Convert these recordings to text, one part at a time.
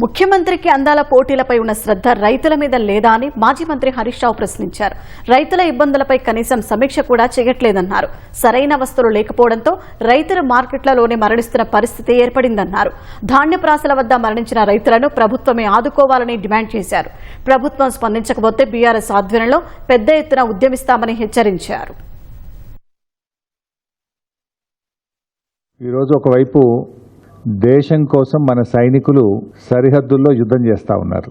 ముఖ్యమంత్రికి అందాల పోటీలపై ఉన్న శ్రద్ధ రైతుల మీద లేదా అని మాజీ మంత్రి హరీష్ రావు ప్రశ్నించారు. రైతుల ఇబ్బందులపై కనీసం సమీక్ష కూడా చేయట్లేదన్నారు. సరైన వస్తువులు లేకపోవడంతో రైతులు మార్కెట్లలోనే మరణిస్తున్న పరిస్థితి ఏర్పడిందన్నారు. ధాన్య ప్రాసల వద్ద మరణించిన రైతులను ప్రభుత్వమే ఆదుకోవాలని డిమాండ్ చేశారు. ప్రభుత్వం స్పందించకపోతే బీఆర్ఎస్ ఆధ్వర్యంలో పెద్ద ఎత్తున ఉద్యమిస్తామని హెచ్చరించారు. ఈరోజు ఒకవైపు దేశం కోసం మన సైనికులు సరిహద్దుల్లో యుద్ధం చేస్తూ ఉన్నారు.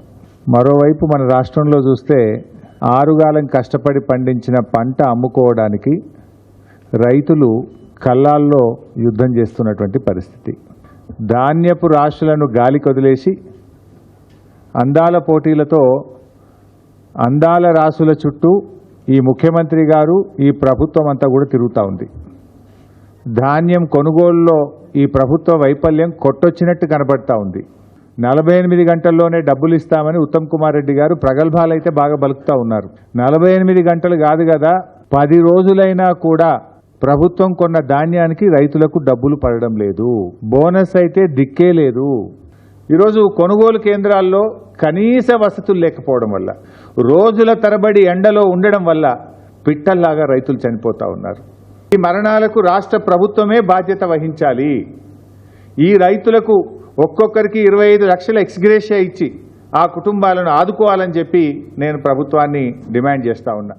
మరోవైపు మన రాష్ట్రంలో చూస్తే ఆరుగాలం కష్టపడి పండించిన పంట అమ్ముకోవడానికి రైతులు కళ్ళాల్లో యుద్ధం చేస్తున్నటువంటి పరిస్థితి. ధాన్యపు రాశులను గాలి కొదిలేసి అందాల పోటీలతో అందాల రాసుల చుట్టూ ఈ ముఖ్యమంత్రి గారు ఈ ప్రభుత్వం అంతా కూడా తిరుగుతూ ఉంది. ధాన్యం కొనుగోలులో ఈ ప్రభుత్వ వైఫల్యం కొట్టొచ్చినట్టు కనబడతా ఉంది. నలభై ఎనిమిది గంటల్లోనే డబ్బులు ఇస్తామని ఉత్తమ్ కుమార్ రెడ్డి గారు ప్రగల్భాలైతే బాగా బలుకుతా ఉన్నారు. నలభై ఎనిమిది గంటలు కాదు కదా పది రోజులైనా కూడా ప్రభుత్వం కొన్న ధాన్యానికి రైతులకు డబ్బులు పడడం లేదు. బోనస్ అయితే దిక్కే లేదు. ఈరోజు కొనుగోలు కేంద్రాల్లో కనీస వసతులు లేకపోవడం వల్ల రోజుల తరబడి ఎండలో ఉండడం వల్ల పిట్టల్లాగా రైతులు చనిపోతా ఉన్నారు. ఈ మరణాలకు రాష్ట్ర ప్రభుత్వమే బాధ్యత వహించాలి. ఈ రైతులకు ఒక్కొక్కరికి ఇరవై ఐదు లక్షల ఎక్స్గ్రేషియా ఇచ్చి ఆ కుటుంబాలను ఆదుకోవాలని చెప్పి నేను ప్రభుత్వాన్ని డిమాండ్ చేస్తా ఉన్నా.